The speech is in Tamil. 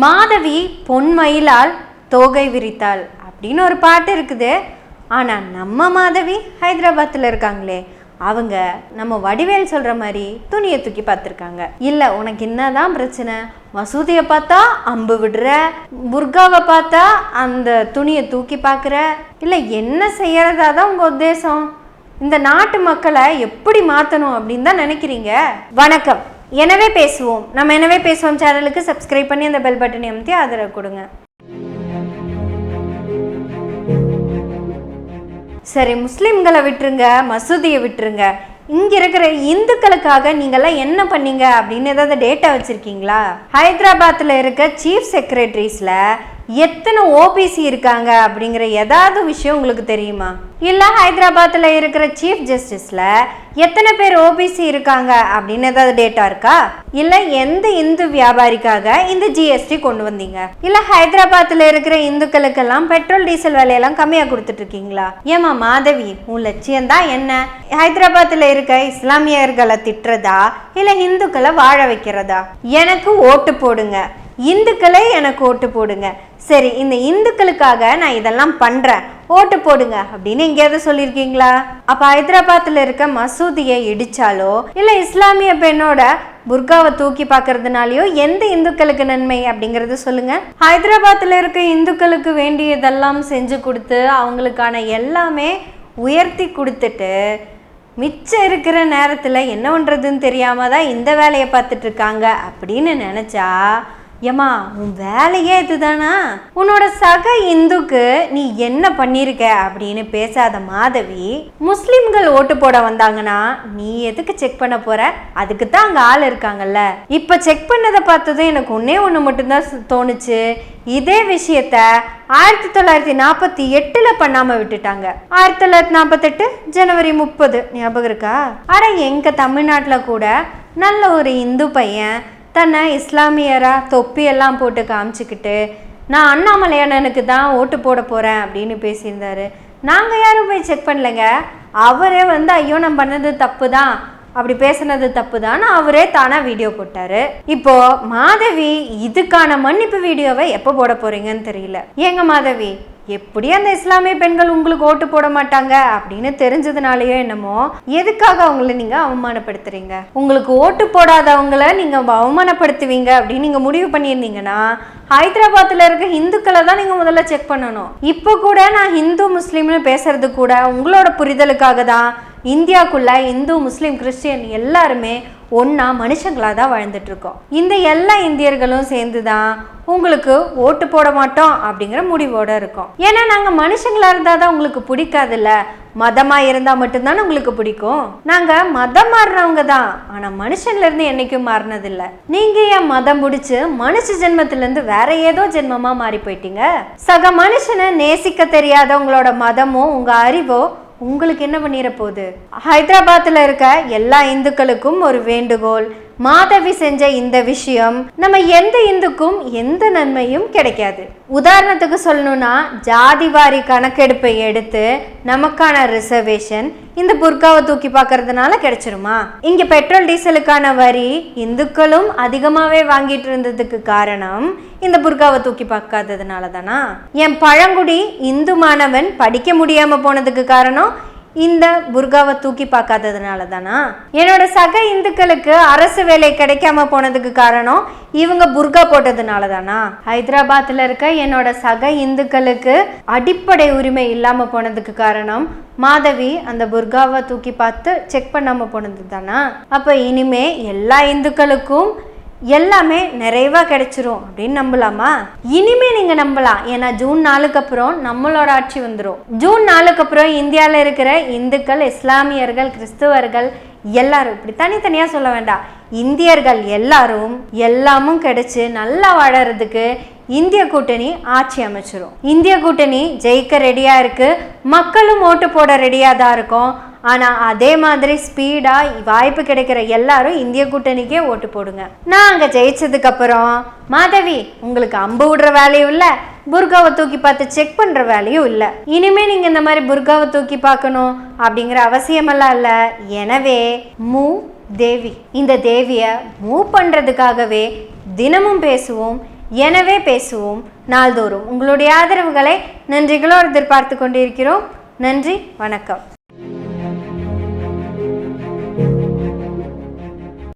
மாதவி பொன்மயிலால் தோகை விரித்தாள் அப்படின்னு ஒரு பாட்டு இருக்குது. ஆனால் நம்ம மாதவி ஹைதராபாத்தில் இருக்காங்களே அவங்க நம்ம வடிவேல் சொல்கிற மாதிரி துணியை தூக்கி பார்த்துருக்காங்க. இல்லை உனக்கு என்னதான் பிரச்சனை? மசூதியை பார்த்தா அம்பு விடுற புர்காவை பார்த்தா அந்த துணியை தூக்கி பார்க்குற இல்லை என்ன செய்யறதா தான் உங்கள் உத்தேசம்? இந்த நாட்டு மக்களை எப்படி மாற்றணும் அப்படின்னு தான் நினைக்கிறீங்க? வணக்கம். எனவே பேசுவோம். நம்ம எனவே பேசுவோம் சேனலுக்கு சப்ஸ்கிரைப் பண்ணி அந்த பெல் பட்டனை அமுத்தி ஆதரவு கொடுங்க. சரி முஸ்லிம்களை விட்டுருங்க மசூதியை விட்டுருங்க. இங்க இருக்கிற இந்துக்களுக்காக நீங்கெல்லாம் என்ன பண்ணீங்க? அப்படின்னு ஏதாவது டேட்டா வச்சிருக்கீங்களா? ஹைதராபாத்தில் இருக்க சீஃப் செக்ரட்டரிஸ்ல எத்தனை ஓபிசி இருக்காங்க அப்படிங்கிற ஏதாவது விஷயம் உங்களுக்கு தெரியுமா? இல்லை ஹைதராபாத்தில் இருக்கிற சீஃப் ஜஸ்டிஸில் எத்தனை பேர் ஓபிசி இருக்காங்க அப்படின்னு ஏதாவது டேட்டா இருக்கா? இல்லை எந்த இந்து வியாபாரிக்காக இந்த ஜிஎஸ்டி கொண்டு வந்தீங்க? இல்லை ஹைதராபாத்தில் இருக்கிற இந்துக்களுக்கெல்லாம் பெட்ரோல் டீசல் விலையெல்லாம் கம்மியாக கொடுத்துட்டு இருக்கீங்களா? ஏமா மாதவி உன் லட்சியம் தான் என்ன? ஹைதராபாத்தில் இருக்க இஸ்லாமியர்களை திட்டுறதா? இல்லை இந்துக்களை வாழ வைக்கிறதா? எனக்கு ஓட்டு போடுங்க. இந்துக்களே எனக்கு ஓட்டு போடுங்க. சரி இந்த இந்துக்களுக்காக நான் இதெல்லாம் பண்ணுறேன் ஓட்டு போடுங்க அப்படின்னு எங்கேயாவது சொல்லியிருக்கீங்களா? அப்போ ஹைதராபாத்தில் இருக்க மசூதியை இடித்தாலோ இல்லை இஸ்லாமிய பெண்ணோட புர்காவை தூக்கி பார்க்கறதுனாலயோ எந்த இந்துக்களுக்கு நன்மை அப்படிங்கறது சொல்லுங்க. ஹைதராபாத்தில் இருக்க இந்துக்களுக்கு வேண்டியதெல்லாம் செஞ்சு கொடுத்து அவங்களுக்கான எல்லாமே உயர்த்தி கொடுத்துட்டு மிச்சம் இருக்கிற நேரத்தில் என்ன பண்ணுறதுன்னு தெரியாமல் தான் இந்த வேலையை பார்த்துட்ருக்காங்க அப்படின்னு நினச்சா ஏம்மா உன் வேலையே இதுதானா? உன்னோட சக இந்துக்கு நீ என்ன பண்ணியிருக்க அப்படின்னு பேசாத மாதவி முஸ்லிம்கள் ஓட்டு போட வந்தாங்கன்னா நீ எதுக்கு செக் பண்ண போற? அதுக்கு தான் அங்கே ஆள் இருக்காங்கல்ல. இப்போ செக் பண்ணதை பார்த்ததும் எனக்கு ஒன்னே ஒன்று மட்டும்தான் தோணுச்சு. இதே விஷயத்த ஆயிரத்தி தொள்ளாயிரத்தி நாற்பத்தி எட்டில் பண்ணாமல் விட்டுட்டாங்க. ஆயிரத்தி தொள்ளாயிரத்தி நாற்பத்தெட்டு ஜனவரி முப்பது. ஞாபகம் இருக்கா? அட எங்கள் தமிழ்நாட்டில் கூட நல்ல ஒரு இந்து பையன் தன்னை இஸ்லாமியராக தொப்பியெல்லாம் போட்டு காமிச்சிக்கிட்டு நான் அண்ணாமலையானனுக்கு தான் ஓட்டு போட போகிறேன் அப்படின்னு பேசியிருந்தாரு. நாங்கள் யாரும் போய் செக் பண்ணலைங்க. அவரே வந்து ஐயோ நான் பண்ணது தப்பு தான். அப்படி பேசுனது தப்பு தான் அவரே தானாக வீடியோ போட்டாரு. இப்போ மாதவி இதுக்கான மன்னிப்பு வீடியோவை எப்போ போட போறீங்கன்னு தெரியல. ஏங்க மாதவி எப்படி அந்த இஸ்லாமிய பெண்கள் உங்களுக்கு ஓட்டு போட மாட்டாங்க அப்படின்னு தெரிஞ்சதுனாலயோ என்னமோ எதுக்காக அவங்கள நீங்க அவமானப்படுத்துறீங்க? உங்களுக்கு ஓட்டு போடாதவங்கள நீங்க அவமானப்படுத்துவீங்க அப்படின்னு நீங்க முடிவு பண்ணியிருந்தீங்கன்னா ஹைதராபாத்தில் இருக்க ஹிந்துக்களை தான் நீங்கள் முதல்ல செக் பண்ணணும். இப்போ கூட நான் ஹிந்து முஸ்லீம்னு பேசுறது கூட உங்களோட புரிதலுக்காக தான் இந்தியாக்குள்ள இந்து முஸ்லீம் கிறிஸ்டியன் எல்லாருமே ஒன்றா மனுஷங்களாக தான் வாழ்ந்துட்டுருக்கோம். இந்த எல்லா இந்தியர்களும் சேர்ந்து தான் உங்களுக்கு ஓட்டு போட மாட்டோம் அப்படிங்கிற முடிவோடு இருக்கோம். ஏன்னா நாங்கள் மனுஷங்களாக இருந்தால் தான் உங்களுக்கு பிடிக்காதுல்ல. மதமாக இருந்தால் மட்டும்தானே உங்களுக்கு பிடிக்கும். நாங்கள் மதம் மாறினவங்க தான். ஆனால் மனுஷன்லேருந்து என்றைக்கும் மாறினதில்ல. நீங்கள் ஏன் மதம் பிடிச்சி மனுஷ ஜென்மத்திலேருந்து வேற ஏதோ ஜென்மமாக மாறி போயிட்டீங்க? சக மனுஷனை நேசிக்க தெரியாத உங்களோட மதமோ உங்கள் அறிவோ உங்களுக்கு என்ன பண்ணிட போகுது ஹைதராபாத்தில் இருக்க எல்லா இந்துக்களுக்கும் ஒரு வேண்டுகோள். மாதவி செஞ்ச இந்த விஷயம் நம்ம எந்த இந்துக்கும் எந்த நன்மையும் கிடைக்காது. உதாரணத்துக்கு சொல்லணும்னா ஜாதிவாரி கணக்கெடுப்பை எடுத்து நமக்கான ரிசர்வேஷன் இந்த புர்காவை தூக்கி பார்க்கறதுனால கிடைச்சிருமா? இங்க பெட்ரோல் டீசலுக்கான வரி இந்துக்களும் அதிகமாகவே வாங்கிட்டு இருந்ததுக்கு காரணம் இந்த புர்காவை தூக்கி பார்க்காததுனால தானா என் பழங்குடி இந்து மாணவன் படிக்க முடியாம போனதுக்கு காரணம் இந்த புர்காவை தூக்கி பார்க்காததுனால தானா? என்னோட சக இந்துக்களுக்கு அரசு வேலை கிடைக்காம போனதுக்கு காரணம் இவங்க புர்கா போட்டதுனால தானா? ஹைதராபாத்தில் இருக்க என்னோட சக இந்துக்களுக்கு அடிப்படை உரிமை இல்லாமல் போனதுக்கு காரணம் மாதவி அந்த புர்காவை தூக்கி பார்த்து செக் பண்ணாமல் போனது தானா? அப்போ இனிமே எல்லா இந்துக்களுக்கும் எல்லாமே நிறைவாக கிடைச்சிரும் அப்படின்னு நம்பலாமா? இனிமே நீங்கள் நம்பலாம். ஏன்னா ஜூன் நாளுக்கு அப்புறம் நம்மளோட ஆட்சி வந்துடும் ஜூன் நாளுக்கு அப்புறம் இந்தியாவில் இருக்கிற இந்துக்கள் இஸ்லாமியர்கள் கிறிஸ்துவர்கள் எல்லாரும் இப்படி தனித்தனியாக சொல்ல வேண்டாம். இந்தியர்கள் எல்லாரும் எல்லாமும் கிடைச்சு நல்லா வாழறதுக்கு இந்திய கூட்டணி ஆட்சி அமைச்சிரும். இந்திய கூட்டணி ஜெயிக்க ரெடியாக இருக்குது மக்களும் ஓட்டு போட ரெடியாக தான் இருக்கும். ஆனால் அதே மாதிரி ஸ்பீடாக வாய்ப்பு கிடைக்கிற எல்லாரும் இந்திய கூட்டணிக்கே ஓட்டு போடுங்க. நான் அங்கே ஜெயிச்சதுக்கப்புறம் மாதவி உங்களுக்கு அம்பு விடுற வேலையும் இல்லை புர்காவை தூக்கி பார்த்து செக் பண்ணுற வேலையும் இல்லை. இனிமே நீங்கள் இந்த மாதிரி புர்காவை தூக்கி பார்க்கணும் அப்படிங்கிற அவசியமெல்லாம் இல்லை. எனவே மூ. தேவி இந்த தேவியை மூவ் பண்ணுறதுக்காகவே தினமும் பேசுவோம் எனவே பேசுவோம். நாள்தோறும் உங்களுடைய ஆதரவுகளை நன்றிகளோடு எதிர்பார்த்து கொண்டிருக்கிறோம். நன்றி வணக்கம்.